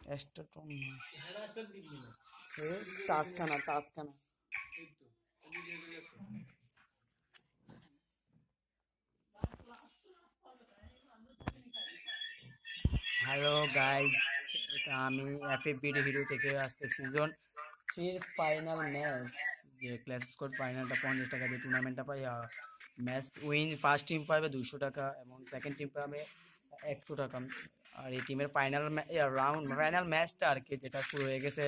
এস্টাটন তাসখানা তাসখানা hello guys এটা আমি এফএফবিডি hero থেকে আজকে সিজন থ্রির ফাইনাল ম্যাচ যে ক্লাস স্কোর ফাইনালটা পঞ্চাশ টাকা দিয়ে টুর্নামেন্টটা পাই ম্যাচ উইন ফার্স্ট টিম পাবে দুশো টাকা এবং সেকেন্ড টিম পাবে একশো টাকা। আর এই টিমের ফাইনাল রাউন্ড ফাইনাল ম্যাচটা আর কি, যেটা শুরু হয়ে গেছে,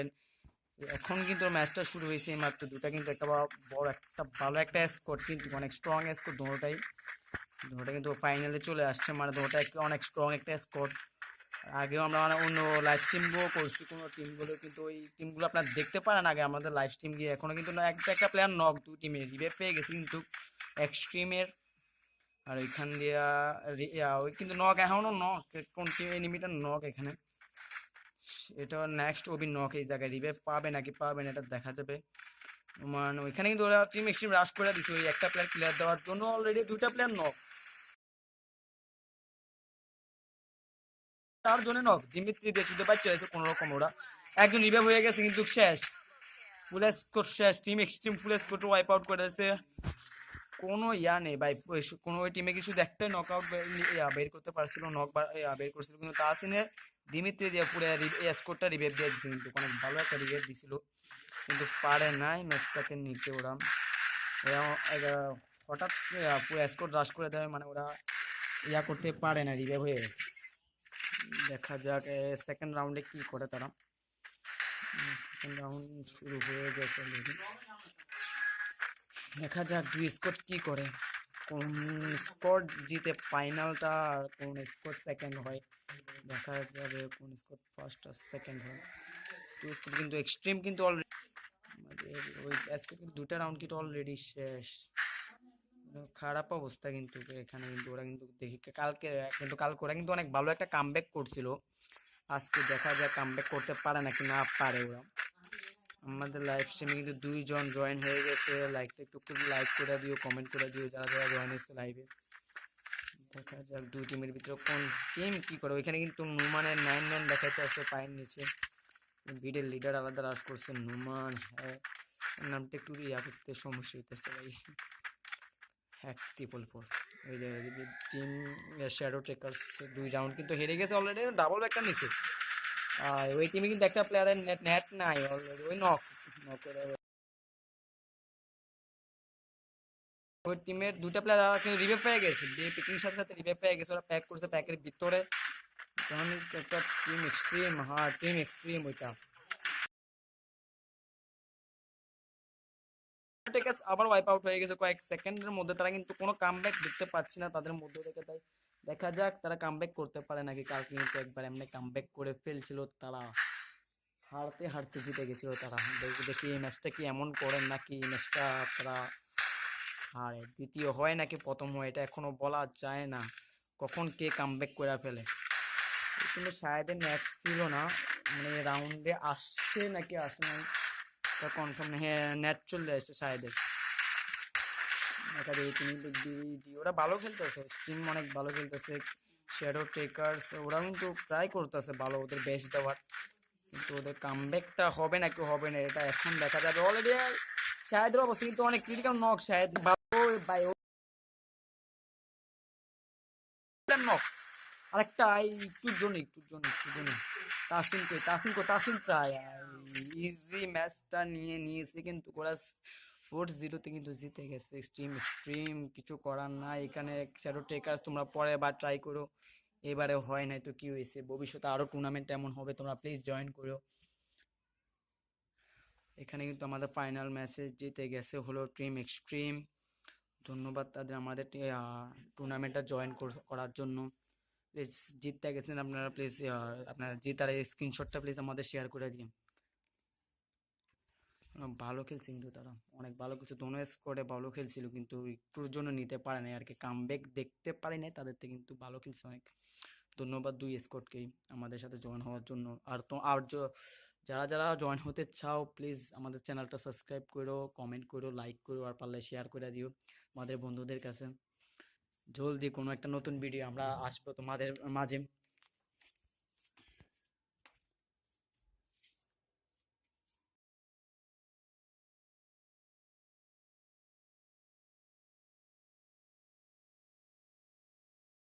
এখন কিন্তু ম্যাচটা শুরু হয়েছে মাত্র দুটা, কিন্তু একটা বড় একটা, ভালো একটা স্কোর কিন্তু অনেক স্ট্রং স্কোর দুটোটাই। দুটোটা কিন্তু ফাইনালে চলে আসছে মানে দুটোটা একটা অনেক স্ট্রং একটা স্কোর আগেও আমরা মানে অন্য লাইভ স্ট্রিমগুলো করছি, কোনো টিমগুলো কিন্তু ওই টিমগুলো আপনার দেখতে পারেন আগে, আমাদের লাইভ স্ট্রিম গিয়ে। এখনও কিন্তু একটা প্লেয়ার নক দু টিমে রিভেভ পেয়ে গেছে কিন্তু এক্সট্রিমের আর এখান দিয়া ওই কিন্তু নক এখনও নক কোন এনিমিটার নক এখানে। এটা নেক্সট ওবি নক এই জায়গায় রিভেভ পাবে নাকি পাবে না, এটা দেখা যাবে। মানে ওইখানে কিন্তু ওরা টিম এক্সট্রিম রাশ করে দিছে। ওই একটা প্লেয়ার ক্লিয়ার দেওয়ার জন্য অলরেডি দুইটা প্লেয়ার নক তার জন্য নক দিমিত্রি দিয়ে চুদে বাচ্চা হয়েছে কোনো রকম ওরা। একজন রিভেভ হয়ে গেছে, কিন্তু শেষ। ফুল স্কোর শেষ। Team extreme full score wipe out করে দিয়েছে। কোনো ইয়া নেই ভাই কোনো ওই টিমে কি শুধু একটাই নক আউট বের করতে পারছিল নক বের করছিল কিন্তু তাসিনে দিমিত্রি দিয়ে পুরো স্কোরটা রিভেভ দিয়ে দিচ্ছে কিন্তু, অনেক ভালো একটা রিভেভ দিছিল। কিন্তু পারে নাই ম্যাচটাকে নিতে ওরা। হঠাৎ পুরো স্কোর রাশ করে দেয় মানে ওরা ইয়া করতে পারে না রিভেভ হয়ে দেখা যাক সেকেন্ড রাউন্ডে কি করে তারা। সেকেন্ড রাউন্ড শুরু হয়ে গেছে। দেখা যাক দুই স্কোর কি করে। কোন স্কোর জিতে ফাইনালটা আর কোন স্কোর সেকেন্ড হয়। দেখা যাবে কোন স্কোর ফার্স্ট আর সেকেন্ড হয়। দুই স্কোর কিন্তু এক্সট্রিম কিন্তু অলরেডি ওই স্কোর কিন্তু দুটা রাউন্ড কিন্তু অলরেডি শেষ। খারাপ অবস্থা কিন্তু এখানে কিন্তু ওরা কিন্তু দেখি কালকে, কিন্তু কালকে ওরা কিন্তু অনেক ভালো একটা কামব্যাক করছিল। আজকে দেখা যাক কামব্যাক করতে পারে নাকি না পারে ওরা। আমাদের লাইভ স্ট্রিমে কিন্তু দুইজন জয়েন হয়ে গেছে। লাইকটা একটু একটু লাইক করে দিও কমেন্ট করে দিও, যারা যারা জয়েন হয়েছে লাইভে দেখা যাক দুই টিমের ভিতরে কোন টিম কি করে। ওইখানে কিন্তু নুমানের নাইন নাইন দেখাইতে আছে পায়ের নিচে। ভিডের লিডার আলাদা রাশ করছে নুমান হ্যাঁ। নামটা একটু ইয়া করতে সমস্যা হইতেছে ভাই। হ্যাক ট্রিপল ফোর ওই টিম শ্যাডো টেকার্স দুই রাউন্ড কিন্তু হেরে গেছে অলরেডি ডাবল ব্যাকটা নিছে। আর ওই টিমে কিন্তু একটা প্লেয়ারের নেট নাই অলরেডি ওই নক নক ওই টিমের দুটা প্লেয়ার কিন্তু পেয়ে গেছে। পিকিং সাথে সাথে পেয়ে গেছে, ওরা প্যাক করছে প্যাকের ভিতরে। তখন একটা টিম এক্সট্রিম হ্যাঁ টিম এক্সট্রিম ওইটা। আবার ওয়াইপ আউট হয়ে গেছে কয়েক সেকেন্ডের মধ্যে। তারা কিন্তু কোনো কামব্যাক দেখতে পাচ্ছি না তাদের মধ্যে থেকে, তাই দেখা যাক তারা কামব্যাক করতে পারে নাকি। কালকে কিন্তু একবার এমনি কামব্যাক করে ফেলছিল তারা। হারতে হারতে জিতে গেছিল তারা। দেখি এই ম্যাচটা কি এমন করেন নাকি? এই ম্যাচটা তারা হারে। দ্বিতীয় হয় নাকি, প্রথম হয়, এটা এখনও বলা যায় না। কখন কে কামব্যাক করে ফেলে। কিন্তু শায়দের ম্যাচ ছিল না। মানে রাউন্ডে আসছে নাকি আসে নাই তা কনফার্ম হ্যাঁ নেট চলে আসছে যায় তিনি ওরা ভালো খেলতেছে টিম অনেক ভালো খেলতেছে শ্যাডো টেকার্স ওরা কিন্তু ট্রাই করতেছে ভালো ওদের বেশ দেওয়ার, কিন্তু ওদের কামব্যাকটা হবে নাকি হবে না এটা এখন দেখা যাবে অলরেডি শাহেদের অবস্থা কিন্তু অনেক ক্রিটিক্যাল নক শাহেদ ভালো বাই নক আরেকটা একটুর জন্য একটুর জন্য একটুর জন্য তাসিম কই তাসিম কই তাসিম প্রায় ইজি ম্যাচটা নিয়ে নিয়েছে কিন্তু ওরা ফোর জিরোতে কিন্তু জিতে গেছে। স্ট্রিম এক্সট্রিম কিছু করার নাই। এখানে শ্যাডো টেকার্স তোমরা পরে বার ট্রাই করো। এবারে হয় নাই তো কি হয়েছে? ভবিষ্যতে আরও টুর্নামেন্ট এমন হবে, তোমরা প্লিজ জয়েন করো। এখানে কিন্তু আমাদের ফাইনাল ম্যাচে জিতে গেছে হলো টিম এক্সট্রিম। ধন্যবাদ তাদের আমাদের টুর্নামেন্টটা জয়েন করার জন্য। প্লিজ জিততে গেছেন আপনারা প্লিজ আপনারা জিতার স্ক্রিনশটটা প্লিজ আমাদের শেয়ার করে দিন। ভালো খেলছে কিন্তু তারা। অনেক ভালো কিছু দোনো স্কোরে ভালো খেলছিল কিন্তু একটুর জন্য নিতে পারে নাই আর কি। কামব্যাক দেখতে পারে নাই, তাদের থেকে কিন্তু ভালো খেলছে অনেক। ধন্যবাদ দুই স্কোরকেই আমাদের সাথে জয়েন হওয়ার জন্য। আর তো, আর যারা যারা জয়েন হতে চাও প্লিজ আমাদের চ্যানেলটা সাবস্ক্রাইব করো কমেন্ট করো লাইক করো, আর পারলে শেয়ার করে দিও আমাদের বন্ধুদের কাছে। জলদি কোনো একটা নতুন ভিডিও আমরা আসব তোমাদের মাঝে।